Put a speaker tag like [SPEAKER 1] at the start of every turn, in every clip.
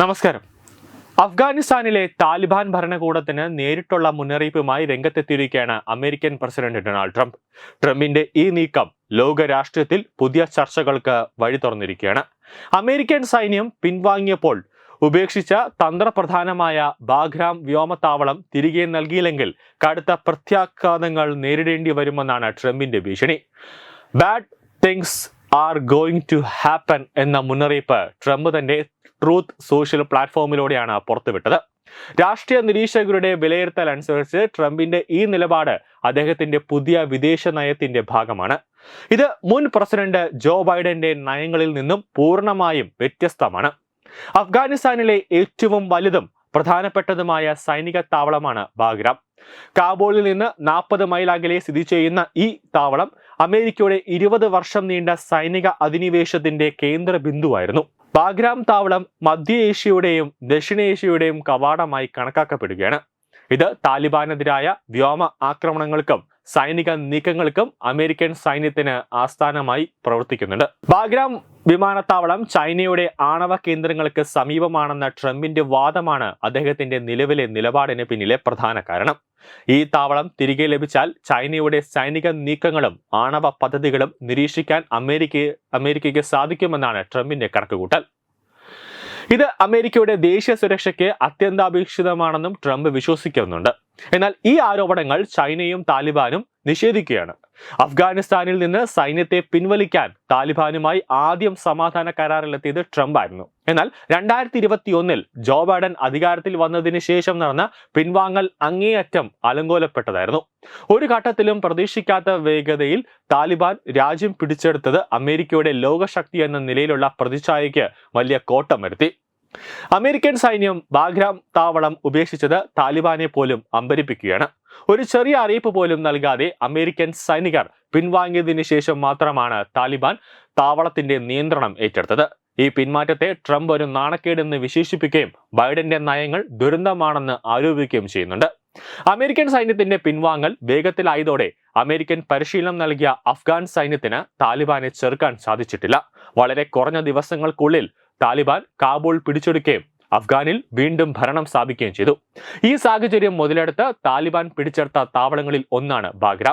[SPEAKER 1] നമസ്കാരം. അഫ്ഗാനിസ്ഥാനിലെ താലിബാൻ ഭരണകൂടത്തിന് നേരിട്ടുള്ള മുന്നറിയിപ്പുമായി രംഗത്തെത്തിയിരിക്കുകയാണ് അമേരിക്കൻ പ്രസിഡന്റ് ഡൊണാൾഡ് ട്രംപ്. ട്രംപിന്റെ ഈ നീക്കം ലോക രാഷ്ട്രീയത്തിൽ പുതിയ ചർച്ചകൾക്ക് വഴി തുറന്നിരിക്കുകയാണ്. അമേരിക്കൻ സൈന്യം പിൻവാങ്ങിയപ്പോൾ ഉപേക്ഷിച്ച തന്ത്രപ്രധാനമായ ബാഗ്രാം വ്യോമത്താവളം തിരികെ നൽകിയില്ലെങ്കിൽ കടുത്ത പ്രത്യാഘാതങ്ങൾ നേരിടേണ്ടി വരുമെന്നാണ് ട്രംപിന്റെ ഭീഷണി. Bad things are going to happen എന്ന മുന്നറിയിപ്പ് ട്രംപ് തന്റെ ട്രൂത്ത് സോഷ്യൽ പ്ലാറ്റ്ഫോമിലൂടെയാണ് പുറത്തുവിട്ടത്. രാഷ്ട്രീയ നിരീക്ഷകരുടെ വിലയിരുത്തൽ അനുസരിച്ച് ട്രംപിന്റെ ഈ നിലപാട് അദ്ദേഹത്തിന്റെ പുതിയ വിദേശ നയത്തിന്റെ ഭാഗമാണ്. ഇത് മുൻ പ്രസിഡന്റ് ജോ ബൈഡന്റെ നയങ്ങളിൽ നിന്നും പൂർണമായും വ്യത്യസ്തമാണ്. അഫ്ഗാനിസ്ഥാനിലെ ഏറ്റവും വലുതും പ്രധാനപ്പെട്ടതുമായ സൈനിക താവളമാണ് ബാഗ്രാം. കാബൂളിൽ നിന്ന് നാൽപ്പത് മൈൽ അകലെ സ്ഥിതി ചെയ്യുന്ന ഈ താവളം അമേരിക്കയുടെ ഇരുപത് വർഷം നീണ്ട സൈനിക അധിനിവേശത്തിന്റെ കേന്ദ്ര ബിന്ദുവായിരുന്നു. ബാഗ്രാം താവളം മധ്യ ഏഷ്യയുടെയും ദക്ഷിണേഷ്യയുടെയും കവാടമായി കണക്കാക്കപ്പെടുകയാണ്. ഇത് താലിബാനെതിരായ വ്യോമ ആക്രമണങ്ങൾക്കും സൈനിക നീക്കങ്ങൾക്കും അമേരിക്കൻ സൈന്യത്തിന് ആസ്ഥാനമായി പ്രവർത്തിക്കുന്നുണ്ട്. ബാഗ്രാം വിമാനത്താവളം ചൈനയുടെ ആണവ കേന്ദ്രങ്ങൾക്ക് സമീപമാണെന്ന ട്രംപിന്റെ വാദമാണ് അദ്ദേഹത്തിന്റെ നിലവിലെ നിലപാടിന് പിന്നിലെ പ്രധാന കാരണം. ഈ താവളം തിരികെ ലഭിച്ചാൽ ചൈനയുടെ സൈനിക നീക്കങ്ങളും ആണവ പദ്ധതികളും നിരീക്ഷിക്കാൻ അമേരിക്ക അമേരിക്കയ്ക്ക് സാധിക്കുമെന്നാണ് ട്രംപിന്റെ കണക്കുകൂട്ടൽ. ഇത് അമേരിക്കയുടെ ദേശീയ സുരക്ഷയ്ക്ക് അത്യന്താപേക്ഷിതമാണെന്നും ട്രംപ് വിശ്വസിക്കുന്നുണ്ട്. എന്നാൽ ഈ ആരോപണങ്ങൾ ചൈനയും താലിബാനും നിഷേധിക്കുകയാണ്. അഫ്ഗാനിസ്ഥാനിൽ നിന്ന് സൈന്യത്തെ പിൻവലിക്കാൻ താലിബാനുമായി ആദ്യം സമാധാന കരാറിലെത്തിയത് ട്രംപ് ആയിരുന്നു എന്നാൽ രണ്ടായിരത്തി ഇരുപത്തി ഒന്നിൽ ജോ ബൈഡൻ അധികാരത്തിൽ വന്നതിന് ശേഷം നടന്ന പിൻവാങ്ങൽ അങ്ങേയറ്റം അലങ്കോലപ്പെട്ടതായിരുന്നു. ഒരു ഘട്ടത്തിലും പ്രതീക്ഷിക്കാത്ത വേഗതയിൽ താലിബാൻ രാജ്യം പിടിച്ചെടുത്തത് അമേരിക്കയുടെ ലോകശക്തി എന്ന നിലയിലുള്ള പ്രതിച്ഛായയ്ക്ക് വലിയ കോട്ടം വരുത്തി അമേരിക്കൻ സൈന്യം ബാഗ്രാം താവളം ഉപേക്ഷിച്ചത് താലിബാനെ പോലും അമ്പരിപ്പിക്കുകയാണ്. ഒരു ചെറിയ അറിയിപ്പ് പോലും നൽകാതെ അമേരിക്കൻ സൈനികർ പിൻവാങ്ങിയതിന് ശേഷം മാത്രമാണ് താലിബാൻ താവളത്തിന്റെ നിയന്ത്രണം ഏറ്റെടുത്തത്. ഈ പിന്മാറ്റത്തെ ട്രംപ് ഒരു നാണക്കേടെന്ന് വിശേഷിപ്പിക്കുകയും ബൈഡന്റെ നയങ്ങൾ ദുരന്തമാണെന്ന് ആരോപിക്കുകയും ചെയ്യുന്നുണ്ട്. അമേരിക്കൻ സൈന്യത്തിന്റെ പിൻവാങ്ങൽ വേഗത്തിലായതോടെ അമേരിക്കൻ പരിശീലനം നൽകിയ അഫ്ഗാൻ സൈന്യത്തിന് താലിബാനെ ചെറുക്കാൻ സാധിച്ചിട്ടില്ല. വളരെ കുറഞ്ഞ ദിവസങ്ങൾക്കുള്ളിൽ താലിബാൻ കാബൂൾ പിടിച്ചെടുക്കുകയും അഫ്ഗാനിൽ വീണ്ടും ഭരണം സ്ഥാപിക്കുകയും ചെയ്തു. ഈ സാഹചര്യം മുതലെടുത്ത് താലിബാൻ പിടിച്ചെടുത്ത താവളങ്ങളിൽ ഒന്നാണ് ബാഗ്ര.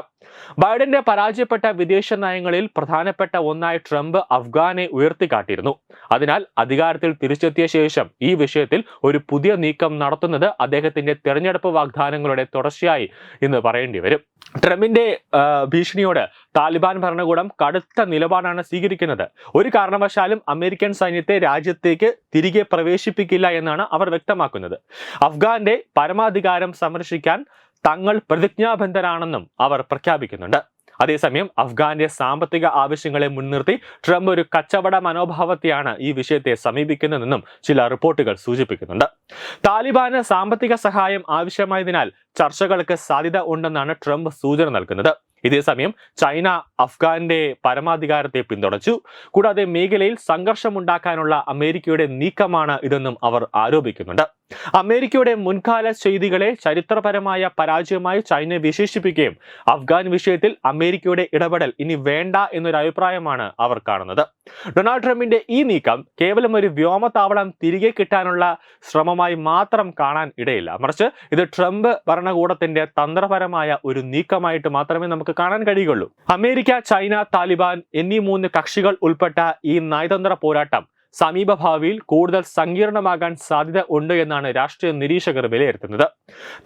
[SPEAKER 1] ബൈഡന്റെ പരാജയപ്പെട്ട വിദേശ നയങ്ങളിൽ പ്രധാനപ്പെട്ട ഒന്നായി ട്രംപ് അഫ്ഗാനെ ഉയർത്തിക്കാട്ടിയിരുന്നു അതിനാൽ അധികാരത്തിൽ തിരിച്ചെത്തിയ ശേഷം ഈ വിഷയത്തിൽ ഒരു പുതിയ നീക്കം നടത്തുന്നത് അദ്ദേഹത്തിന്റെ തെരഞ്ഞെടുപ്പ് വാഗ്ദാനങ്ങളുടെ തുടർച്ചയായി എന്ന് പറയേണ്ടി വരും. ട്രംപിന്റെ ഭീഷണിയോട് താലിബാൻ ഭരണകൂടം കടുത്ത നിലപാടാണ് സ്വീകരിക്കുന്നത്. ഒരു കാരണവശാലും അമേരിക്കൻ സൈന്യത്തെ രാജ്യത്തേക്ക് തിരികെ പ്രവേശിപ്പിക്കില്ല എന്നാണ് അവർ വ്യക്തമാക്കുന്നത്. അഫ്ഗാന്റെ പരമാധികാരം സംരക്ഷിക്കാൻ തങ്ങൾ പ്രതിജ്ഞാബദ്ധരാണെന്നും അവർ പ്രഖ്യാപിക്കുന്നുണ്ട്. അതേസമയം അഫ്ഗാന്റെ സാമ്പത്തിക ആവശ്യങ്ങളെ മുൻനിർത്തി ട്രംപ് ഒരു കച്ചവട മനോഭാവത്തെയാണ് ഈ വിഷയത്തെ സമീപിക്കുന്നതെന്നും ചില റിപ്പോർട്ടുകൾ സൂചിപ്പിക്കുന്നുണ്ട്. താലിബാന് സാമ്പത്തിക സഹായം ആവശ്യമായതിനാൽ ചർച്ചകൾക്ക് സാധ്യത ഉണ്ടെന്നാണ് ട്രംപ് സൂചന നൽകുന്നത്. ഇതേസമയം ചൈന അഫ്ഗാന്റെ പരമാധികാരത്തെ പിന്തുണച്ചു. കൂടാതെ മേഖലയിൽ സംഘർഷമുണ്ടാക്കാനുള്ള അമേരിക്കയുടെ നീക്കമാണ് ഇതെന്നും അവർ ആരോപിക്കുന്നുണ്ട്. അമേരിക്കയുടെ മുൻകാല ചെയ്തികളെ ചരിത്രപരമായ പരാജയമായി ചൈന വിശേഷിപ്പിക്കുകയും അഫ്ഗാൻ വിഷയത്തിൽ അമേരിക്കയുടെ ഇടപെടൽ ഇനി വേണ്ട എന്നൊരു അഭിപ്രായമാണ് അവർ കാണുന്നത്. ഡൊണാൾഡ് ട്രംപിന്റെ ഈ നീക്കം കേവലം ഒരു വ്യോമതാവളം തിരികെ കിട്ടാനുള്ള ശ്രമമായി മാത്രം കാണാൻ ഇടയില്ല. മറിച്ച് ഇത് ട്രംപ് ഭരണകൂടത്തിന്റെ തന്ത്രപരമായ ഒരു നീക്കമായിട്ട് മാത്രമേ നമുക്ക് കാണാൻ കഴിയുകയുള്ളൂ. അമേരിക്ക ചൈന താലിബാൻ എന്നീ മൂന്ന് കക്ഷികൾ ഉൾപ്പെട്ട ഈ നയതന്ത്ര പോരാട്ടം സമീപഭാവിയിൽ കൂടുതൽ സങ്കീർണമാകാൻ സാധ്യത ഉണ്ട് എന്നാണ് രാഷ്ട്രീയ നിരീക്ഷകർ വിലയിരുത്തുന്നത്.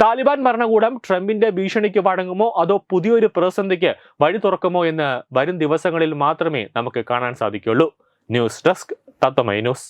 [SPEAKER 1] താലിബാൻ ഭരണകൂടം ട്രംപിന്റെ ഭീഷണിക്ക് വഴങ്ങുമോ അതോ പുതിയൊരു പ്രതിസന്ധിക്ക് വഴി തുറക്കുമോ എന്ന് വരും ദിവസങ്ങളിൽ മാത്രമേ നമുക്ക് കാണാൻ സാധിക്കുള്ളൂ ന്യൂസ് ഡെസ്ക് തത്വമൈ ന്യൂസ്.